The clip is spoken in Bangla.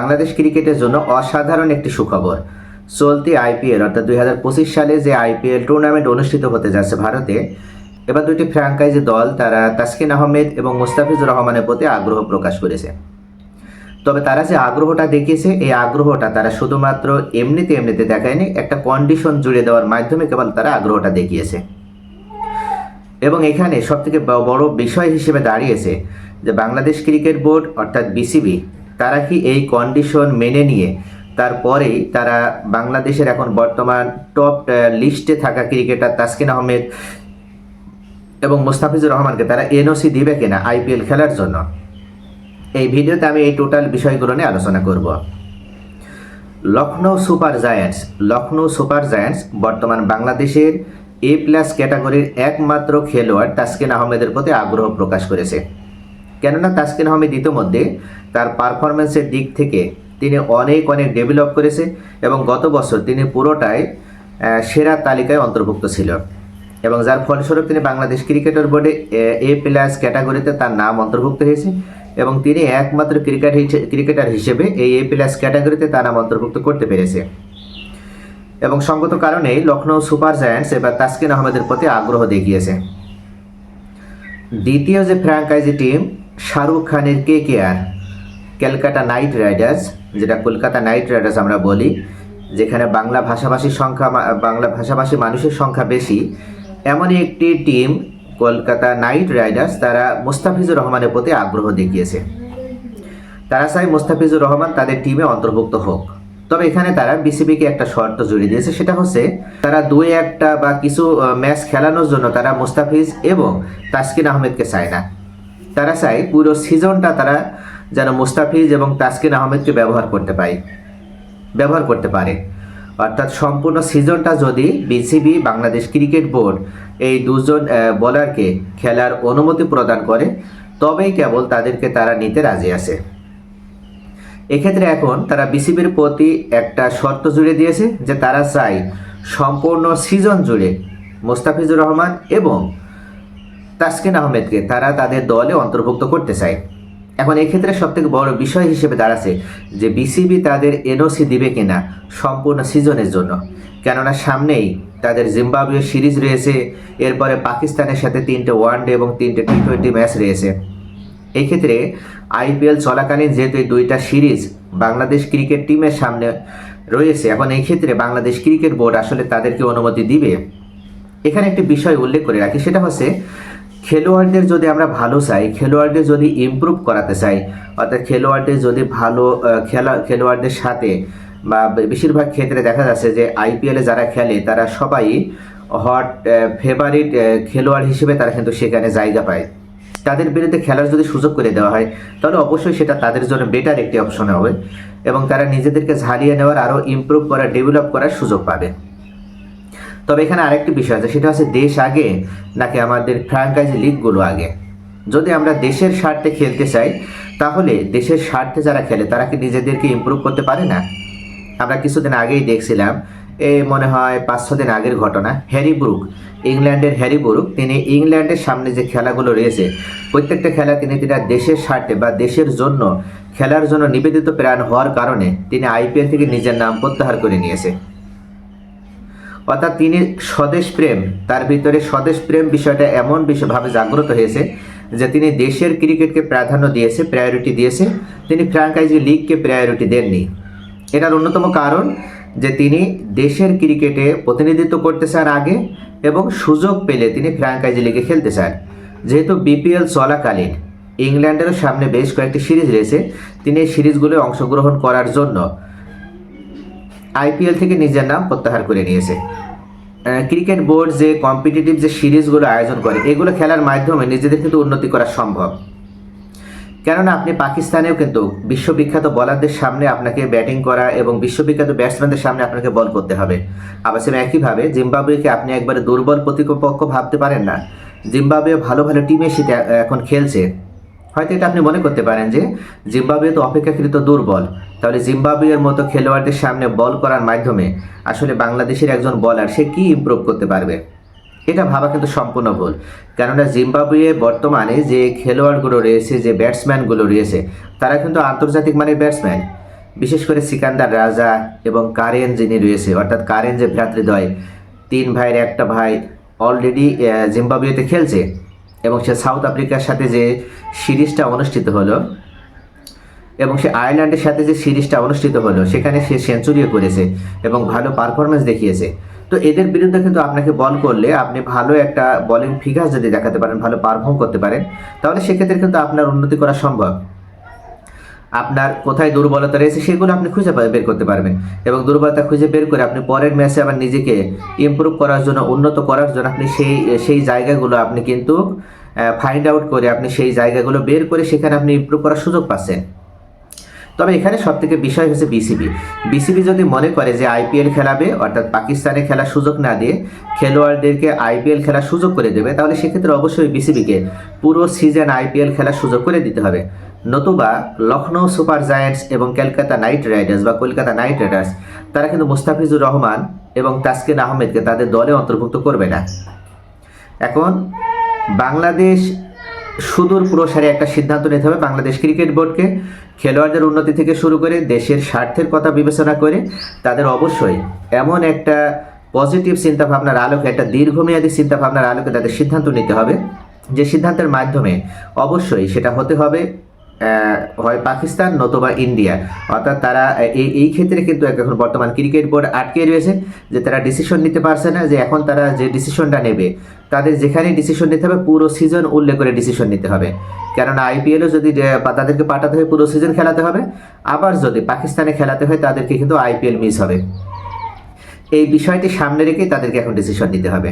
বাংলাদেশ ক্রিকেটের জন্য অসাধারণ একটি সুখবর। চলতি আইপিএল, অর্থাৎ দুই হাজার পঁচিশ সালে যে আইপিএল টুর্নামেন্ট অনুষ্ঠিত হতে যাচ্ছে ভারতে, এবার দুটি ফ্র্যাঙ্কাইজি দল তারা তাসকিন আহমেদ এবং মুস্তাফিজুর রহমানের প্রতি আগ্রহ প্রকাশ করেছে। তবে তারা যে আগ্রহটা দেখিয়েছে, এই আগ্রহটা তারা শুধুমাত্র এমনিতে এমনিতে দেখায়নি, একটা কন্ডিশন জুড়ে দেওয়ার মাধ্যমে কেবল তারা আগ্রহটা দেখিয়েছে। এবং এখানে সবথেকে বড় বিষয় হিসেবে দাঁড়িয়েছে যে বাংলাদেশ ক্রিকেট বোর্ড, অর্থাৎ বিসিবি তারা কি এই কন্ডিশন মেনে নিয়ে তারপরেই তারা বাংলাদেশের এখন বর্তমান টপ লিস্টে থাকা ক্রিকেটার তাসকিন আহমেদ এবং মুস্তাফিজুর রহমানকে তারা এনওসি দিবে কিনা আইপিএল খেলার জন্য? এই ভিডিওতে আমি এই টোটাল বিষয়গুলো নিয়ে আলোচনা করব। Lucknow super giants, Lucknow super giants বর্তমান বাংলাদেশের এ প্লাস ক্যাটাগরির একমাত্র খেলোয়াড় তাসকিন আহমেদের প্রতি আগ্রহ প্রকাশ করেছে। কেননা তাসকিন আহমেদ ইতিমধ্যে তার পারফরমেন্সের দিক থেকে তিনি অনেক অনেক ডেভেলপ করেছে এবং গত বছর তিনি পুরোটাই সেরা তালিকায় অন্তর্ভুক্ত ছিল। এবং যার ফলস্বরূপ তিনি বাংলাদেশ ক্রিকেটার বোর্ডে, এ প্লাস ক্যাটাগরিতে তার নাম অন্তর্ভুক্ত হয়েছে এবং তিনি একমাত্র ক্রিকেট ক্রিকেটার হিসেবে এই এ প্লাস ক্যাটাগরিতে তার নাম অন্তর্ভুক্ত করতে পেরেছে। এবং সঙ্গত কারণেই লখনৌ সুপার জায়ান্টস এবার তাসকিন আহমেদের প্রতি আগ্রহ দেখিয়েছে। দ্বিতীয় যে ফ্র্যাঙ্কাইজি টিম শাহরুখ খানের K K R? Calcutta knight riders, যেটা কলকাতা নাইট রাইডার্স আমরা বলি, যেখানে বাংলা ভাষাভাষীর সংখ্যা বাংলা ভাষাভাষী মানুষের সংখ্যা বেশি, এমনই একটি টিম কলকাতা নাইট রাইডার্স তারা মুস্তাফিজুর রহমানের প্রতি আগ্রহ দেখিয়েছে। তারা চাই মুস্তাফিজুর রহমান তাদের টিমে অন্তর্ভুক্ত হোক। তবে এখানে তারা বিসিবিকে একটা শর্ত জুড়ে দিয়েছে, সেটা হচ্ছে তারা দুই একটা বা কিছু ম্যাচ খেলানোর জন্য তারা মুস্তাফিজ এবং তাসকিন আহমেদকে চায় না। তারা চায় পুরো সিজনটা তারা যেন মুস্তাফিজ এবং তাসকিন আহমেদকে ব্যবহার করতে পায়, ব্যবহার করতে পারে। অর্থাৎ সম্পূর্ণ সিজনটা যদি বিসিবি, বাংলাদেশ ক্রিকেট বোর্ড এই দুজন বোলারকে খেলার অনুমতি প্রদান করে, তবেই কেবল তাদেরকে তারা নিতে রাজি আছে। এক্ষেত্রে এখন তারা বিসিবির প্রতি একটা শর্ত জুড়ে দিয়েছে যে তারা চায় সম্পূর্ণ সিজন জুড়ে মোস্তাফিজুর রহমান এবং তাসকিন আহমেদকে তারা তাদের দলে অন্তর্ভুক্ত করতে চায়। এখন এক্ষেত্রে সবথেকে বড় বিষয় হিসেবে দাঁড়াচ্ছে যে বিসিবি তাদের এনওসি দিবে কিনা সম্পূর্ণ সিজনের জন্য। কেননা সামনেই তাদের জিম্বাবুয়ে সিরিজ রয়েছে, এরপরে পাকিস্তানের সাথে তিনটে ওয়ানডে এবং তিনটে টি টোয়েন্টি ম্যাচ রয়েছে। এই ক্ষেত্রে আইপিএল চলাকালীন যেহেতু এই দুইটা সিরিজ বাংলাদেশ ক্রিকেট টিমের সামনে রয়েছে, এখন এই ক্ষেত্রে বাংলাদেশ ক্রিকেট বোর্ড আসলে তাদেরকে অনুমতি দিবে। এখানে একটি বিষয় উল্লেখ করে রাখি, সেটা হচ্ছে খেলোয়াড়দের যদি আমরা ভালো চাই, খেলোয়াড়দের যদি ইমপ্রুভ করাতে চাই, অর্থাৎ খেলোয়াড়দের যদি ভালো খেলা, খেলোয়াড়দের সাথে বা বেশিরভাগ ক্ষেত্রে দেখা যাচ্ছে যে আইপিএলে যারা খেলে, তারা সবাই হট ফেভারিট খেলোয়াড় হিসেবে তারা কিন্তু সেখানে জায়গা পায়। তাদের বিরুদ্ধে খেলার যদি সুযোগ করে দেওয়া হয়, তাহলে অবশ্যই সেটা তাদের জন্য বেটার একটি অপশন হবে এবং তারা নিজেদেরকে ঝালিয়ে নেওয়ার আরও ইমপ্রুভ করা ডেভেলপ করার সুযোগ পাবে। তবে এখানে আরেকটি বিষয় আছে, সেটা হচ্ছে দেশ আগে নাকি আমাদের ফ্র্যাঞ্চাইজি লিগগুলো আগে? যদি আমরা দেশের স্বার্থে খেলতে চাই, তাহলে দেশের স্বার্থে যারা খেলে, তারা কি নিজেদেরকে ইমপ্রুভ করতে পারে না? আমরা কিছুদিন আগেই দেখছিলাম এই মনে হয় পাঁচ, ছ দিন আগের ঘটনা, হ্যারি ব্রুক, ইংল্যান্ডের হ্যারি ব্রুক, তিনি ইংল্যান্ডের সামনে যে খেলাগুলো রয়েছে, প্রত্যেকটা খেলা তিনি তিনি দেশের স্বার্থে বা দেশের জন্য, খেলার জন্য নিবেদিত প্রাণ হওয়ার কারণে তিনি আইপিএল থেকে নিজের নাম প্রত্যাহার করে নিয়েছে। অর্থাৎ তিনি স্বদেশ প্রেম, তার ভিতরে স্বদেশ প্রেম বিষয়টা এমন বিষয়ভাবে জাগ্রত হয়েছে যে তিনি দেশের ক্রিকেটকে প্রাধান্য দিয়েছে প্রায়োরিটি দিয়েছে। তিনি ফ্র্যাঙ্কাইজি লিগকে প্রায়োরিটি দেননি। এটার অন্যতম কারণ যে তিনি দেশের ক্রিকেটে প্রতিনিধিত্ব করতে চান আগে এবং সুযোগ পেলে তিনি ফ্র্যাঙ্কাইজি লিগে খেলতে চান। যেহেতু বিপিএল চলাকালীন, ইংল্যান্ডেরও সামনে বেশ কয়েকটি সিরিজ রয়েছে। তিনি এই সিরিজগুলোয় অংশগ্রহণ করার জন্য আইপিএল থেকে নিজের নাম প্রত্যাহার করে নিয়েছে। ক্রিকেট বোর্ড যে কম্পিটিটিভ যে সিরিজগুলো আয়োজন করে, এগুলো খেলার মাধ্যমে নিজেদের কিন্তু উন্নতি করা সম্ভব। কেননা আপনি পাকিস্তানেও কিন্তু বিশ্ববিখ্যাত বলারদের সামনে আপনাকে ব্যাটিং করা এবং বিশ্ববিখ্যাত ব্যাটসম্যানদের সামনে আপনাকে বল করতে হবে। আবার সেম একইভাবে জিম্বাবুয়েকে আপনি একবারে দুর্বল প্রতিপক্ষ ভাবতে পারেন না। জিম্বাবুয়ে ভালো ভালো টিমের সাথে এখন খেলছে। হয়তো এটা আপনি মনে করতে পারেন যে জিম্বাবুয়ে তো অপেক্ষাকৃত দুর্বল। তাহলে জিম্বাবুয়ের মতো খেলোয়াড়দের সামনে বল করার মাধ্যমে আসলে বাংলাদেশের একজন বলার সে কি ইমপ্রুভ করতে পারবে? এটা ভাবা কিন্তু সম্পূর্ণ ভুল। কেননা জিম্বাবুয়ে বর্তমানে যে খেলোয়াড়গুলো রয়েছে, যে ব্যাটসম্যানগুলো রয়েছে, তারা কিন্তু আন্তর্জাতিক মানের ব্যাটসম্যান বিশেষ করে সিকান্দার রাজা এবং কারেন যিনি রয়েছে, অর্থাৎ কারেন যে ভ্রাতৃদ্বয়, তিন ভাইয়ের একটা ভাই অলরেডি জিম্বাবুয়েতে খেলছে এবং সে সাউথ আফ্রিকার সাথে যে সিরিজটা অনুষ্ঠিত হলো এবং সে আয়ারল্যান্ডের সাথে যে সিরিজটা অনুষ্ঠিত হলো, সেখানে সে সেঞ্চুরিও করেছে এবং ভালো পারফরমেন্স দেখিয়েছে। তো এদের বিরুদ্ধে কিন্তু আপনাকে বল করলে আপনি ভালো একটা বলিং ফিগার যদি দেখাতে পারেন, ভালো পারফর্ম করতে পারেন, তাহলে সেক্ষেত্রে কিন্তু আপনার উন্নতি করা সম্ভব। আপনার কোথায় দুর্বলতা রয়েছে সেগুলো আপনি খুঁজে বের করতে পারবেন এবং দুর্বলতা খুঁজে বের করে আপনি পরের ম্যাচে আবার নিজেকে ইমপ্রুভ করার জন্য, উন্নত করার জন্য আপনি সেই সেই জায়গাগুলো আপনি কিন্তু ফাইন্ড আউট করে আপনি সেই জায়গাগুলো বের করে সেখানে আপনি ইমপ্রুভ করার সুযোগ পাচ্ছেন। তবে এখানে সব থেকে বিষয় হচ্ছে বিসিবি বিসিবি যদি মনে করে যে আইপিএল খেলাবে, অর্থাৎ পাকিস্তানে খেলার সুযোগ না দিয়ে খেলোয়াড়দেরকে আইপিএল খেলার সুযোগ করে দেবে, তাহলে সেক্ষেত্রে অবশ্যই বিসিবিকে পুরো সিজন আইপিএল খেলার সুযোগ করে দিতে হবে। নতুবা লখনৌ সুপার জায়ান্টস এবং ক্যালকাতা নাইট রাইডার্স বা কলকাতা নাইট রাইডার্স, তারা কিন্তু মুস্তাফিজুর রহমান এবং তাসকিন আহমেদকে তাদের দলে অন্তর্ভুক্ত করবে না। এখন বাংলাদেশ সুদূর প্রসারে একটা সিদ্ধান্ত নিতে হবে বাংলাদেশ ক্রিকেট বোর্ডকে। খেলোয়াড়দের উন্নতি থেকে শুরু করে দেশের স্বার্থের কথা বিবেচনা করে তাদের অবশ্যই এমন একটা পজিটিভ চিন্তাভাবনার আলোকে, একটা দীর্ঘমেয়াদী চিন্তাভাবনার আলোকে তাদের সিদ্ধান্ত নিতে হবে। যে সিদ্ধান্তের মাধ্যমে অবশ্যই সেটা হতে হবে হয় পাকিস্তান নতুবা ইন্ডিয়া। অর্থাৎ তারা এই এই ক্ষেত্রে কিন্তু এখন বর্তমান ক্রিকেট বোর্ড আটকে রয়েছে যে তারা ডিসিশন নিতে পারছে না, যে এখন তারা যে ডিসিশনটা নেবে, তাদের যেখানে ডিসিশন নিতে হবে, পুরো সিজন উল্লেখ করে ডিসিশন নিতে হবে। কেননা আইপিএলও যদি তাদেরকে পাঠাতে হয়, পুরো সিজন খেলাতে হবে। আবার যদি পাকিস্তানে খেলাতে হয়, তাদেরকে কিন্তু আইপিএল মিস হবে। এই বিষয়টি সামনে রেখেই তাদেরকে এখন ডিসিশন নিতে হবে।